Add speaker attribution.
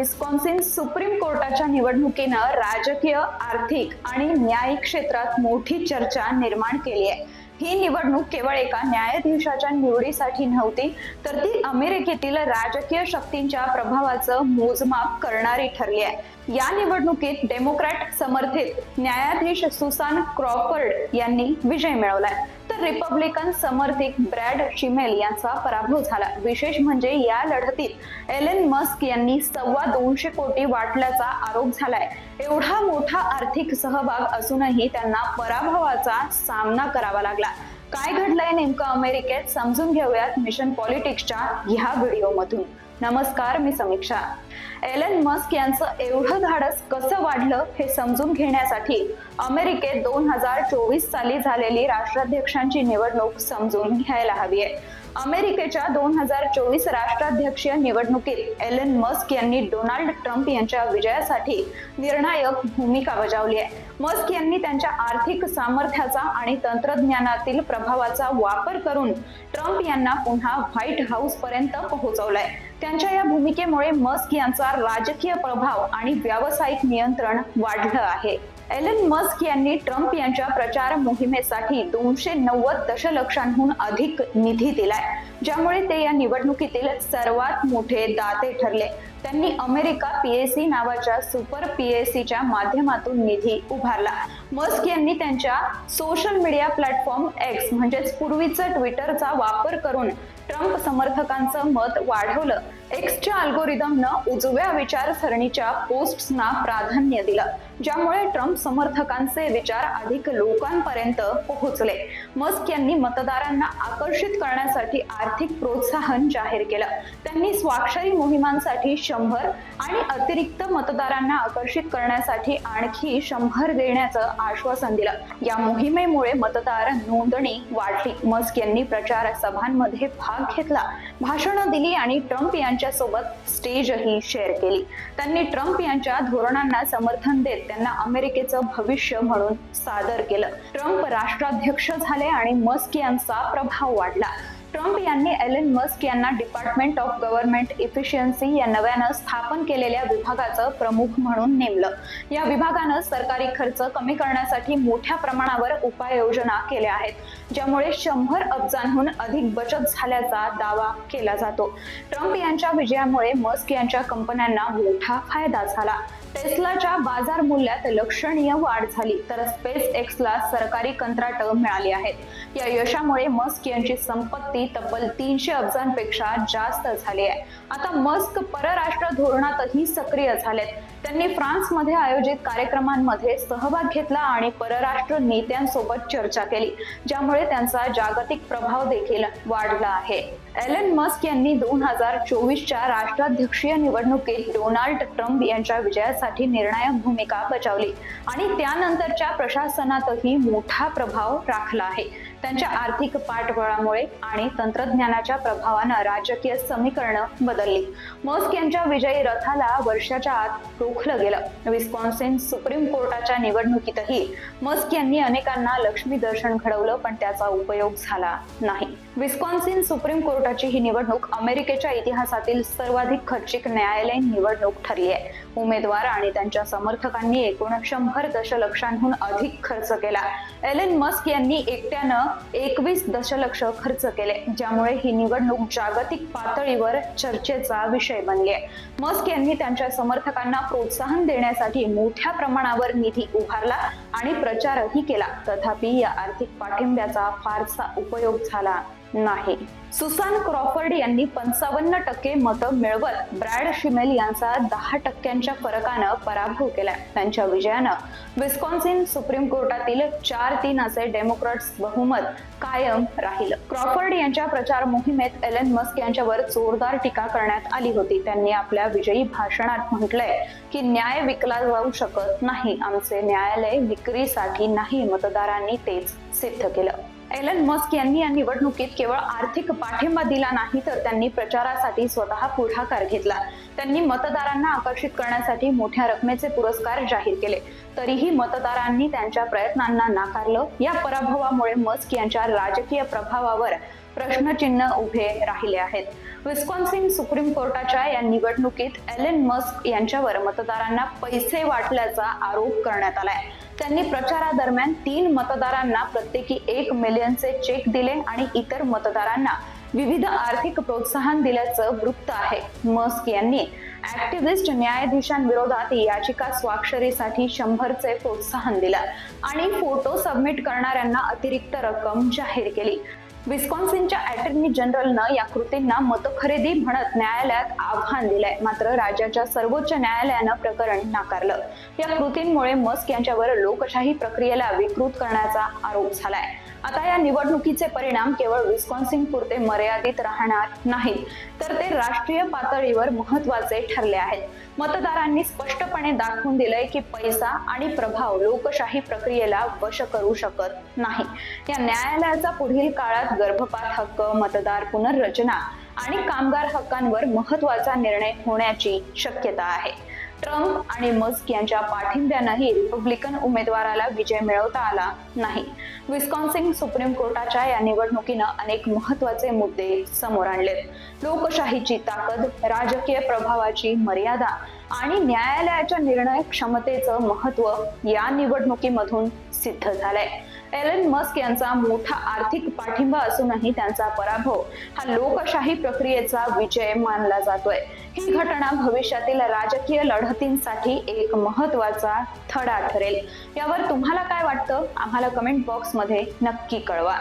Speaker 1: Wisconsin supreme कोर्टाच्या निवडणुकीनं राजकीय आर्थिक आणि न्यायिक क्षेत्रात मोठी चर्चा निर्माण केली आहे. ही निवडणूक केवळ एका न्यायाधीशाच्या निवडीसाठी नव्हती तर ती अमेरिकेतील राजकीय शक्तींच्या प्रभावाचं मोजमाप करणारी ठरली आहे. या निवडणुकीत डेमोक्रॅट समर्थित न्यायाधीश सुसान क्रॉफर्ड यांनी विजय मिळवलाय. तर रिपब्लिकन समर्थित ब्रॅड शिमेल यांचा पराभव झाला. विशेष म्हणजे या लढतीत एलेन मस्क यांनी सव्वा दोनशे कोटी वाटल्याचा आरोप झालाय. एवढा मोठा आर्थिक सहभाग असूनही त्यांना पराभवाचा सामना करावा लागला. काय घडलंय नेमकं अमेरिकेत समजून घेऊयात मिशन पॉलिटिक्सच्या ह्या व्हिडिओमधून. नमस्कार मी समीक्षा. एलन मस्क यांचं एवढं धाडस कसं वाढलं हे समजून घेण्यासाठी अमेरिकेत दोन हजार चोवीस साली झालेली राष्ट्राध्यक्षांची निवडणूक समजून घ्यायला हवी आहे. अमेरिकेच्या दोन हजार चोवीस राष्ट्राध्यक्षीय निवडणुकीत एलन मस्क यांनी डोनाल्ड ट्रम्प यांच्या विजयासाठी निर्णायक भूमिका बजावली आहे. मस्क यांनी त्यांच्या आर्थिक सामर्थ्याचा आणि तंत्रज्ञानातील प्रभावाचा वापर करून ट्रम्प यांना पुन्हा व्हाईट हाऊस पर्यंत पोहोचवलंय. त्यांच्या या भूमिकेमुळे मस्क यांचा राजकीय प्रभाव आणि व्यावसायिक नियंत्रण वाढलं आहे. एलन मस्क यांनी ट्रम्प यांच्या प्रचार मोहिमेसाठी दोनशे नव्वद दशलक्षांहून अधिक निधी दिलाय ज्यामुळे ते या निवडणुकीतील सर्वात मोठे दाते ठरले. त्यांनी अमेरिका पीएसी नावाच्या सुपर पीएसीच्या माध्यमातून निधी उभारला. मस्क यांनी त्यांच्या सोशल मीडिया प्लॅटफॉर्म एक्स म्हणजेच पूर्वीचं ट्विटरचा वापर करून ट्रम्प समर्थकांचं मत वाढवलं. एक्सच्या अल्गोरिदमनं उजव्या विचारसरणीच्या पोस्ट्सना प्राधान्य दिलं ज्यामुळे ट्रम्प समर्थकांचे विचार अधिक लोकांपर्यंत पोहोचले. मस्क यांनी मतदारांना आकर्षित करण्यासाठी आर्थिक प्रोत्साहन जाहीर केलं. त्यांनी स्वाक्षरी मोहिमांसाठी शंभर आणि अतिरिक्त मतदारांना आकर्षित करण्यासाठी आणखी शंभर देण्याचं आश्वासन दिलं. या मोहिमेमुळे मतदार नोंदणी वाढली. मस्क यांनी प्रचार सभांमध्ये भाग घेतला. भाषणं दिली आणि ट्रम्प यांच्या सोबत स्टेजही शेअर केली. त्यांनी ट्रम्प यांच्या धोरणांना समर्थन देत त्यांना अमेरिकेचं भविष्य म्हणून सादर केलं. ट्रम्प राष्ट्राध्यक्ष झाले आणि मस्क यांचा प्रभाव वाढला. ट्रम्प यांनी एलन मस्क यांना डिपार्टमेंट ऑफ गव्हर्नमेंट इफिशियन्सी या नव्यानं स्थापन केलेल्या विभागाचं प्रमुख म्हणून नेमलं. या विभागानं सरकारी खर्च कमी करण्यासाठी मोठ्या प्रमाणावर उपाययोजना केल्या आहेत ज्यामुळे शंभर अब्जांहून अधिक बचत झाल्याचा दावा केला जातो. ट्रम्प यांच्या विजयामुळे मस्क यांच्या कंपन्यांना मोठा फायदा झाला. टेस्लाच्या बाजार मूल्यात लक्षणीय वाढ झाली तर स्पेस एक्सला सरकारी कंत्राट मिळाली आहेत. या यशामुळे मस्क यांची संपत्ती तब्बल तीनशे अब्जांपेक्षा जास्त झाली आहे. आता मस्क परराष्ट्र धोरणातही सक्रिय झालेत. त्यांनी फ्रान्समध्ये आयोजित कार्यक्रमांमध्ये सहभाग घेतला आणि परराष्ट्र नेत्यांसोबत चर्चा केली ज्यामुळे त्यांचा जागतिक प्रभाव देखील वाढला आहे. एलन मस्क यांनी दोन हजार चोवीसच्या राष्ट्राध्यक्षीय निवडणुकीत डोनाल्ड ट्रम्प यांच्या विजयासाठी निर्णायक भूमिका बजावली आणि त्यानंतरच्या प्रशासनातही मोठा प्रभाव राखला आहे. त्यांच्या आर्थिक पाठबळामुळे आणि तंत्रज्ञानाच्या प्रभावानं राजकीय समीकरणं बदलली. मस्क यांच्या विजयी रथाला वर्षाच्या आत रोखलं गेलं. विस्कॉन्सिन सुप्रीम कोर्टाच्या निवडणुकीतही मस्क यांनी अनेकांना लक्ष्मी दर्शन घडवलं पण त्याचा उपयोग झाला नाही. विस्कॉन्सिन सुप्रीम कोर्टाची ही निवडणूक अमेरिकेच्या इतिहासातील सर्वाधिक खर्चिक न्यायालयीन निवडणूक ठरली आहे. उमेदवार आणि त्यांच्या समर्थकांनी एकूण शंभर दशलक्षांहून अधिक खर्च केला. एलेन मस्क यांनी एकट्यानं एकवीस दशलक्ष खर्च केले ज्यामुळे ही निवडणूक जागतिक पातळीवर चर्चेचा विषय बनली आहे. मस्क यांनी त्यांच्या समर्थकांना प्रोत्साहन देण्यासाठी मोठ्या प्रमाणावर निधी उभारला आणि प्रचारही केला. तथापि या आर्थिक पाठिंब्याचा फारसा उपयोग झाला नाही. सुसान क्रॉफर्ड यांनी पंचावन्न टक्के मतं मिळवत ब्रॅड शिमेल यांचा दहा टक्क्यांच्या फरकानं पराभव केलाय. त्यांच्या विजयानं विस्कॉन्सिन सुप्रीम कोर्टातील चार तीन असे डेमोक्रॅट्स बहुमत कायम राहिलं. क्रॉफर्ड यांच्या प्रचार मोहिमेत एलन मस्क यांच्यावर जोरदार टीका करण्यात आली होती. त्यांनी आपल्या विजयी भाषणात म्हटलंय की न्याय विकला जाऊ शकत नाही. आमचे न्यायालय विक्रीसाठी नाही. मतदारांनी तेच सिद्ध केलं. एलन मस्क यांनी या निवडणुकीत केवळ आर्थिक पाठिंबा दिला नाही तर त्यांनी प्रचारासाठी स्वतः पुढाकार घेतला. त्यांनी मतदारांना आकर्षित करण्यासाठी मोठ्या रकमेचे पुरस्कार जाहीर केले. तरीही मतदारांनी त्यांच्या प्रयत्नांना नाकारलं. या पराभवामुळे मस्क यांच्या राजकीय प्रभावावर प्रश्नचिन्ह उभे राहिले आहेत. विस्कॉन्सिन सुप्रीम कोर्टाच्या या निवडणुकीत एलेन मस्क यांच्यावर मतदारांना पैसे वाटल्याचा आरोप करण्यात आलाय. त्यांनी प्रचारादरम्यान तीन मतदारांना प्रत्येकी एक मिलियनचे चेक दिले आणि इतर मतदारांना विविध आर्थिक प्रोत्साहन दिल्याचं वृत्त आहे. मस्क यांनी ऍक्टिव्हिस्ट न्यायाधीशांविरोधात याचिका स्वाक्षरीसाठी शंभरचे प्रोत्साहन दिलं आणि फोटो सबमिट करणाऱ्यांना अतिरिक्त रक्कम जाहीर केली. विस्कॉन्सिनच्या अटर्नी जनरलनं या कृतींना मतखरेदी म्हणत न्यायालयात आव्हान दिलंय. मात्र राज्याच्या सर्वोच्च न्यायालयानं प्रकरण नाकारलं. या कृतींमुळे मस्क यांच्यावर लोकशाही प्रक्रियेला विकृत करण्याचा आरोप झालाय. आता या निवडणुकीचे परिणाम केवळ विस्कॉन्सिन पुरते मर्यादित राहणार नाहीत तर ते राष्ट्रीय पातळीवर महत्त्वाचे ठरले आहेत. मतदारांनी स्पष्टपणे दाखवून दिलंय की पैसा आणि प्रभाव लोकशाही प्रक्रियेला वश करू शकत नाही. या न्यायालयाचा पुढील काळात गर्भपात हक्क मतदार पुनर्रचना आणि कामगार हक्कांवर महत्त्वाचा निर्णय होण्याची शक्यता आहे. ट्रम्प आणि मस्क यांच्या पाठिंब्यानंही रिपब्लिकन उमेदवाराला विजय मिळवता आला नाही. विस्कॉन्सिन सुप्रीम कोर्टाच्या या निवडणुकीनं अनेक महत्त्वाचे मुद्दे समोर आणले लोकशाहीची ताकद राजकीय प्रभावाची मर्यादा आणि न्यायालयाच्या निर्णय क्षमतेचं महत्त्व या निवडणुकीमधून सिद्ध झालंय. एलन मस्क यांचा मोठा आर्थिक पाठिंबा असूनही त्यांचा पराभव हा लोकशाही प्रक्रियेचा विजय मानला जातोय. ही घटना भविष्यातील राजकीय लढतींसाठी एक महत्त्वाचा थडा ठरेल. यावर तुम्हाला काय वाटतं? आम्हाला कमेंट बॉक्समध्ये नक्की कळवा.